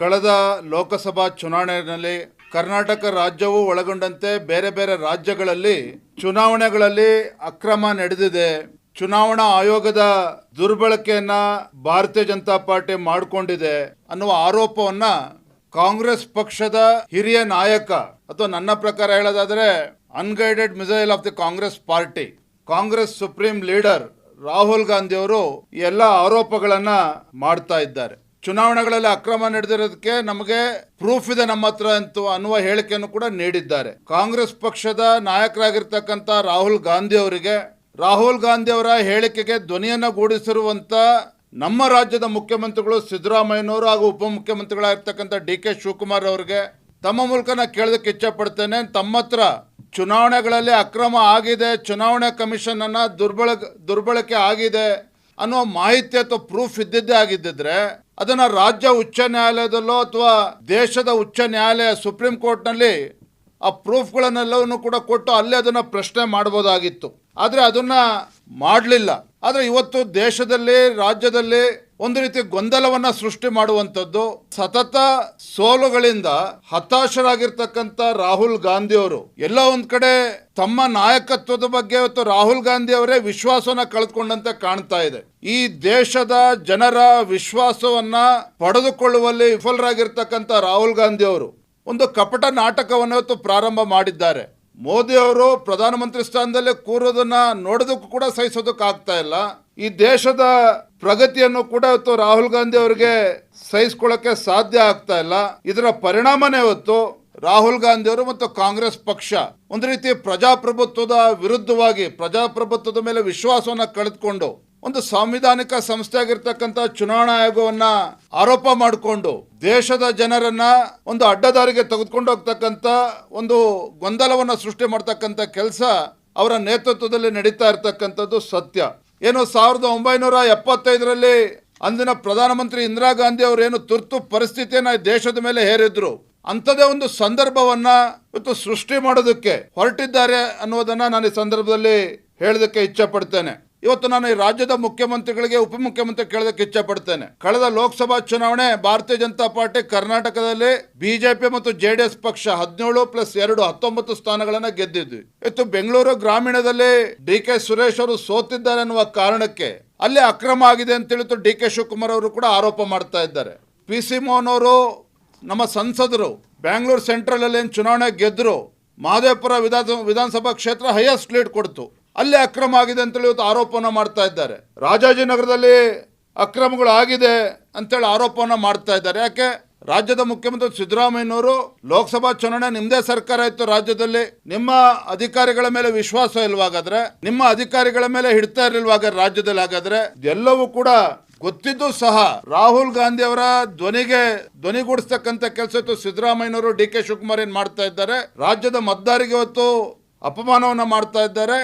ಕಳೆದ ಲೋಕಸಭಾ ಚುನಾವಣೆಯಲ್ಲಿ ಕರ್ನಾಟಕ ರಾಜ್ಯವು ಒಳಗೊಂಡಂತೆ ಬೇರೆ ಬೇರೆ ರಾಜ್ಯಗಳಲ್ಲಿ ಚುನಾವಣೆಗಳಲ್ಲಿ ಅಕ್ರಮ ನಡೆದಿದೆ. ಚುನಾವಣಾ ಆಯೋಗದ ದುರ್ಬಳಕೆಯನ್ನ ಭಾರತೀಯ ಜನತಾ ಪಾರ್ಟಿ ಮಾಡಿಕೊಂಡಿದೆ ಅನ್ನುವ ಆರೋಪವನ್ನ ಕಾಂಗ್ರೆಸ್ ಪಕ್ಷದ ಹಿರಿಯ ನಾಯಕ ಅಥವಾ ನನ್ನ ಪ್ರಕಾರ ಹೇಳೋದಾದ್ರೆ unguided missile of the Congress party, Congress supreme leader Rahul Gandhi ಅವರು ಈ ಎಲ್ಲ ಆರೋಪಗಳನ್ನ ಮಾಡ್ತಾ ಇದ್ದಾರೆ. ಚುನಾವಣೆಗಳಲ್ಲಿ ಅಕ್ರಮ ನಡೆದಿರೋದಕ್ಕೆ ನಮಗೆ ಪ್ರೂಫ್ ಇದೆ ನಮ್ಮ ಹತ್ರ ಅಂತ ಅನ್ನುವ ಹೇಳಿಕೆಯನ್ನು ಕೂಡ ನೀಡಿದ್ದಾರೆ. ಕಾಂಗ್ರೆಸ್ ಪಕ್ಷದ ನಾಯಕರಾಗಿರ್ತಕ್ಕಂಥ ರಾಹುಲ್ ಗಾಂಧಿ ಅವರಿಗೆ, ರಾಹುಲ್ ಗಾಂಧಿ ಅವರ ಹೇಳಿಕೆಗೆ ಧ್ವನಿಯನ್ನ ಗೂಡಿಸಿರುವಂಥ ನಮ್ಮ ರಾಜ್ಯದ ಮುಖ್ಯಮಂತ್ರಿಗಳು ಸಿದ್ದರಾಮಯ್ಯನವರು ಹಾಗೂ ಉಪಮುಖ್ಯಮಂತ್ರಿಗಳಾಗಿರ್ತಕ್ಕಂಥ ಡಿ ಕೆ ಶಿವಕುಮಾರ್ ಅವರಿಗೆ ತಮ್ಮ ಮೂಲಕ ನಾ ಕೇಳೋದಕ್ಕೆ ಇಚ್ಛಪಡ್ತೇನೆ ತಮ್ಮ ಹತ್ರ ಚುನಾವಣೆಗಳಲ್ಲಿ ಅಕ್ರಮ ಆಗಿದೆ, ಚುನಾವಣಾ ಕಮಿಷನ್ ಅನ್ನ ದುರ್ಬಳ ದುರ್ಬಳಕೆ ಆಗಿದೆ ಅನ್ನೋ ಮಾಹಿತಿ ಅಥವಾ ಪ್ರೂಫ್ ಇದ್ದಿದ್ದೇ ಆಗಿದ್ದಿದ್ರೆ ಅದನ್ನ ರಾಜ್ಯ ಉಚ್ಚ ನ್ಯಾಯಾಲಯದಲ್ಲೋ ಅಥವಾ ದೇಶದ ಉಚ್ಚ ನ್ಯಾಯಾಲಯ ಸುಪ್ರೀಂ ಕೋರ್ಟ್ನಲ್ಲಿ ಆ ಪ್ರೂಫ್ಗಳನ್ನೆಲ್ಲವನ್ನು ಕೂಡ ಕೊಟ್ಟು ಅಲ್ಲೇ ಅದನ್ನ ಪ್ರಶ್ನೆ ಮಾಡಬಹುದಾಗಿತ್ತು ಆದರೆ ಅದನ್ನ ಮಾಡಲಿಲ್ಲ. ಆದ್ರೆ ಇವತ್ತು ದೇಶದಲ್ಲಿ, ರಾಜ್ಯದಲ್ಲಿ ಒಂದು ರೀತಿ ಗೊಂದಲವನ್ನ ಸೃಷ್ಟಿ ಮಾಡುವಂಥದ್ದು ಸತತ ಸೋಲುಗಳಿಂದ ಹತಾಶರಾಗಿರ್ತಕ್ಕಂಥ ರಾಹುಲ್ ಗಾಂಧಿ ಅವರು ಎಲ್ಲ ಒಂದ್ ಕಡೆ ತಮ್ಮ ನಾಯಕತ್ವದ ಬಗ್ಗೆ ಇವತ್ತು ರಾಹುಲ್ ಗಾಂಧಿ ಅವರೇ ವಿಶ್ವಾಸವನ್ನ ಕಳೆದುಕೊಂಡಂತೆ ಕಾಣ್ತಾ ಇದೆ. ಈ ದೇಶದ ಜನರ ವಿಶ್ವಾಸವನ್ನ ಪಡೆದುಕೊಳ್ಳುವಲ್ಲಿ ವಿಫಲರಾಗಿರ್ತಕ್ಕಂಥ ರಾಹುಲ್ ಗಾಂಧಿ ಅವರು ಒಂದು ಕಪಟ ನಾಟಕವನ್ನು ಇವತ್ತು ಪ್ರಾರಂಭ ಮಾಡಿದ್ದಾರೆ. ಮೋದಿ ಅವರು ಪ್ರಧಾನಮಂತ್ರಿ ಸ್ಥಾನದಲ್ಲಿ ಕೂರೋದನ್ನ ನೋಡೋದಕ್ಕೂ ಕೂಡ ಸಹಿಸೋದಕ್ಕಾಗ್ತಾ ಇಲ್ಲ. ಈ ದೇಶದ ಪ್ರಗತಿಯನ್ನು ಕೂಡ ಇವತ್ತು ರಾಹುಲ್ ಗಾಂಧಿ ಅವರಿಗೆ ಸಹಿಸ್ಕೊಳ್ಳಕ್ಕೆ ಸಾಧ್ಯ ಆಗ್ತಾ ಇಲ್ಲ. ಇದರ ಪರಿಣಾಮನೇ ಇವತ್ತು ರಾಹುಲ್ ಗಾಂಧಿ ಅವರು ಮತ್ತು ಕಾಂಗ್ರೆಸ್ ಪಕ್ಷ. ಒಂದು ರೀತಿ ಪ್ರಜಾಪ್ರಭುತ್ವದ ವಿರುದ್ಧವಾಗಿ ಪ್ರಜಾಪ್ರಭುತ್ವದ ಮೇಲೆ ವಿಶ್ವಾಸವನ್ನ ಕಳೆದುಕೊಂಡು ಒಂದು ಸಾಂವಿಧಾನಿಕ ಸಂಸ್ಥೆ ಆಗಿರ್ತಕ್ಕಂಥ ಚುನಾವಣಾ ಆಯೋಗವನ್ನ ಆರೋಪ ಮಾಡಿಕೊಂಡು ದೇಶದ ಜನರನ್ನ ಒಂದು ಅಡ್ಡದಾರಿಗೆ ತೆಗೆದುಕೊಂಡು ಹೋಗ್ತಕ್ಕಂಥ ಒಂದು ಗೊಂದಲವನ್ನ ಸೃಷ್ಟಿ ಮಾಡ್ತಕ್ಕಂಥ ಕೆಲಸ ಅವರ ನೇತೃತ್ವದಲ್ಲಿ ನಡೀತಾ ಇರ್ತಕ್ಕಂಥದ್ದು ಸತ್ಯ. ಏನು ಸಾವಿರದ ಒಂಬೈನೂರ ಎಪ್ಪತ್ತೈದರಲ್ಲಿ ಅಂದಿನ ಪ್ರಧಾನಮಂತ್ರಿ ಇಂದಿರಾ ಗಾಂಧಿ ಅವರು ಏನು ತುರ್ತು ಪರಿಸ್ಥಿತಿಯನ್ನ ದೇಶದ ಮೇಲೆ ಹೇರಿದ್ರು ಅಂಥದೇ ಒಂದು ಸಂದರ್ಭವನ್ನ ಇವತ್ತು ಸೃಷ್ಟಿ ಮಾಡೋದಕ್ಕೆ ಹೊರಟಿದ್ದಾರೆ ಅನ್ನೋದನ್ನ ನಾನು ಈ ಸಂದರ್ಭದಲ್ಲಿ ಹೇಳೋದಕ್ಕೆ ಇಚ್ಛೆ ಪಡ್ತೇನೆ ಇವತ್ತು ನಾನು ಈ ರಾಜ್ಯದ ಮುಖ್ಯಮಂತ್ರಿಗಳಿಗೆ, ಉಪಮುಖ್ಯಮಂತ್ರಿ ಕೇಳೋದಕ್ಕೆ ಇಚ್ಛೆ ಪಡ್ತೇನೆ ಕಳೆದ ಲೋಕಸಭಾ ಚುನಾವಣೆ ಭಾರತೀಯ ಜನತಾ ಪಾರ್ಟಿ ಕರ್ನಾಟಕದಲ್ಲಿ ಬಿಜೆಪಿ ಮತ್ತು ಜೆಡಿಎಸ್ ಪಕ್ಷ ಹದಿನೇಳು ಪ್ಲಸ್ ಎರಡು ಹತ್ತೊಂಬತ್ತು ಸ್ಥಾನಗಳನ್ನ ಗೆದ್ದಿದ್ವಿ. ಇವತ್ತು ಬೆಂಗಳೂರು ಗ್ರಾಮೀಣದಲ್ಲಿ ಡಿ ಕೆ ಸುರೇಶ್ ಅವರು ಸೋತಿದ್ದಾರೆ ಅನ್ನುವ ಕಾರಣಕ್ಕೆ ಅಲ್ಲಿ ಅಕ್ರಮ ಆಗಿದೆ ಅಂತ ತಿಳಿದು ಡಿ ಕೆ ಶಿವಕುಮಾರ್ ಅವರು ಕೂಡ ಆರೋಪ ಮಾಡ್ತಾ ಇದ್ದಾರೆ. ಪಿ ಸಿ ಮೋಹನ್ ಅವರು ನಮ್ಮ ಸಂಸದರು ಬ್ಯಾಂಗ್ಳೂರು ಸೆಂಟ್ರಲ್ ಅಲ್ಲಿ ಚುನಾವಣೆ ಗೆದ್ರು ಮಹದೇವಪುರ ವಿಧಾನ ವಿಧಾನಸಭಾ ಕ್ಷೇತ್ರ ಹೈಯೆಸ್ಟ್ ಲೀಡ್ ಕೊಡ್ತು. ಅಲ್ಲಿ ಅಕ್ರಮ ಆಗಿದೆ ಅಂತೇಳಿ ಇವತ್ತು ಆರೋಪನ ಮಾಡ್ತಾ ಇದ್ದಾರೆ. ರಾಜಾಜಿನಗರದಲ್ಲಿ ಅಕ್ರಮಗಳು ಆಗಿದೆ ಅಂತೇಳಿ ಆರೋಪವನ್ನು ಮಾಡ್ತಾ ಇದ್ದಾರೆ. ಯಾಕೆ? ರಾಜ್ಯದ ಮುಖ್ಯಮಂತ್ರಿ ಸಿದ್ದರಾಮಯ್ಯನವರು ಲೋಕಸಭಾ ಚುನಾವಣೆ ನಿಮ್ಮದೇ ಸರ್ಕಾರ ಇತ್ತು ರಾಜ್ಯದಲ್ಲಿ. ನಿಮ್ಮ ಅಧಿಕಾರಿಗಳ ಮೇಲೆ ವಿಶ್ವಾಸ ಇಲ್ವಾಗಾದ್ರೆ, ನಿಮ್ಮ ಅಧಿಕಾರಿಗಳ ಮೇಲೆ ಹಿಡ್ತಾ ಇರಲಿಲ್ವಾಗ ರಾಜ್ಯದಲ್ಲಿ ಹಾಗಾದ್ರೆ ಎಲ್ಲವೂ ಕೂಡ ಗೊತ್ತಿದ್ದು ಸಹ ರಾಹುಲ್ ಗಾಂಧಿ ಅವರ ಧ್ವನಿಗೆ ಧ್ವನಿಗೂಡಿಸ್ತಕ್ಕಂಥ ಕೆಲಸ ಇತ್ತು. ಸಿದ್ದರಾಮಯ್ಯನವರು ಡಿ ಕೆ ಶಿವಕುಮಾರ್ ಏನ್ ಮಾಡ್ತಾ ಇದ್ದಾರೆ, ರಾಜ್ಯದ ಮತದಾರಿಗೆ ಇವತ್ತು ಅಪಮಾನವನ್ನ ಮಾಡ್ತಾ ಇದ್ದಾರೆ.